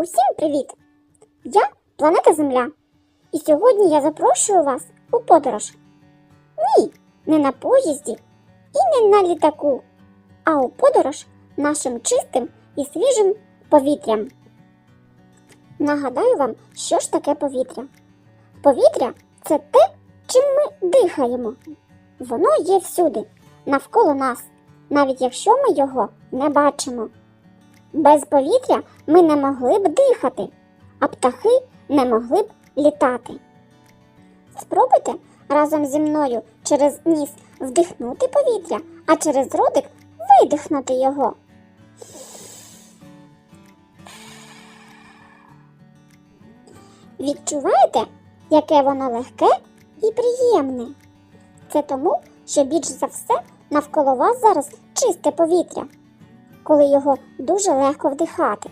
Усім привіт! Я планета Земля. І сьогодні я запрошую вас у подорож. Ні, не на поїзді і не на літаку, а у подорож нашим чистим і свіжим повітрям. Нагадаю вам, що ж таке повітря. Повітря це те, чим ми дихаємо. Воно є всюди, навколо нас, навіть якщо ми його не бачимо. Без повітря ми не могли б дихати, а птахи не могли б літати. Спробуйте разом зі мною через ніс вдихнути повітря, а через ротик видихнути його. Відчуваєте, яке воно легке і приємне? Це тому, що більш за все навколо вас зараз чисте повітря коли його дуже легко вдихати.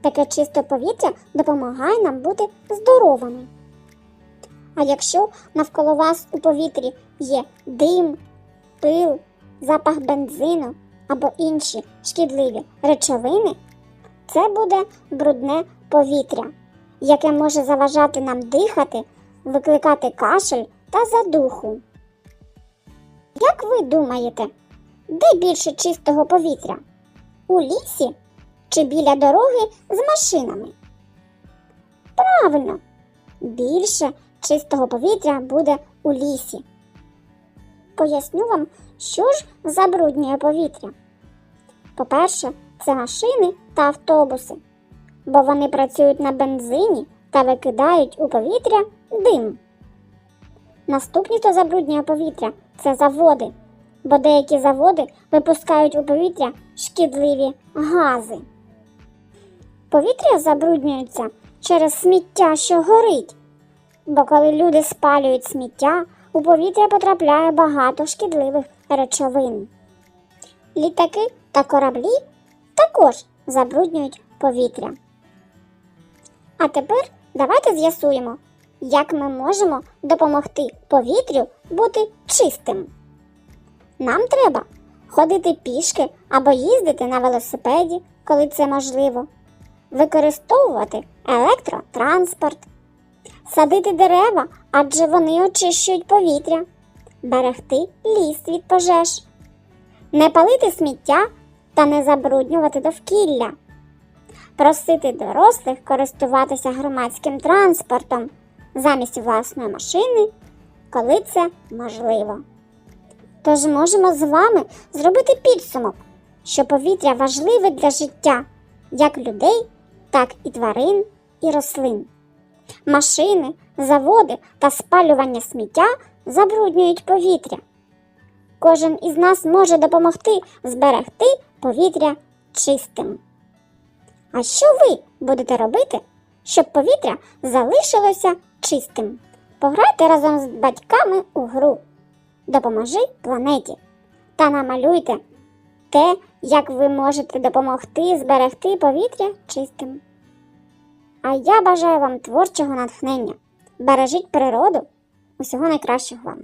Таке чисте повітря допомагає нам бути здоровими. А якщо навколо вас у повітрі є дим, пил, запах бензину або інші шкідливі речовини, це буде брудне повітря, яке може заважати нам дихати, викликати кашель та задуху. Як ви думаєте, де більше чистого повітря? У лісі чи біля дороги з машинами? Правильно, більше чистого повітря буде у лісі. Поясню вам, що ж забруднює повітря. По-перше, це машини та автобуси, бо вони працюють на бензині та викидають у повітря дим. Наступні, хто забруднює повітря, це заводи бо деякі заводи випускають у повітря шкідливі гази. Повітря забруднюється через сміття, що горить, бо коли люди спалюють сміття, у повітря потрапляє багато шкідливих речовин. Літаки та кораблі також забруднюють повітря. А тепер давайте з'ясуємо, як ми можемо допомогти повітрю бути чистим. Нам треба ходити пішки або їздити на велосипеді, коли це можливо, використовувати електротранспорт, садити дерева, адже вони очищують повітря, берегти ліс від пожеж, не палити сміття та не забруднювати довкілля, просити дорослих користуватися громадським транспортом замість власної машини, коли це можливо. Тож можемо з вами зробити підсумок, що повітря важливе для життя як людей, так і тварин і рослин. Машини, заводи та спалювання сміття забруднюють повітря. Кожен із нас може допомогти зберегти повітря чистим. А що ви будете робити, щоб повітря залишилося чистим? Пограйте разом з батьками у гру. Допоможи планеті та намалюйте те, як ви можете допомогти зберегти повітря чистим. А я бажаю вам творчого натхнення. Бережіть природу. Усього найкращого вам!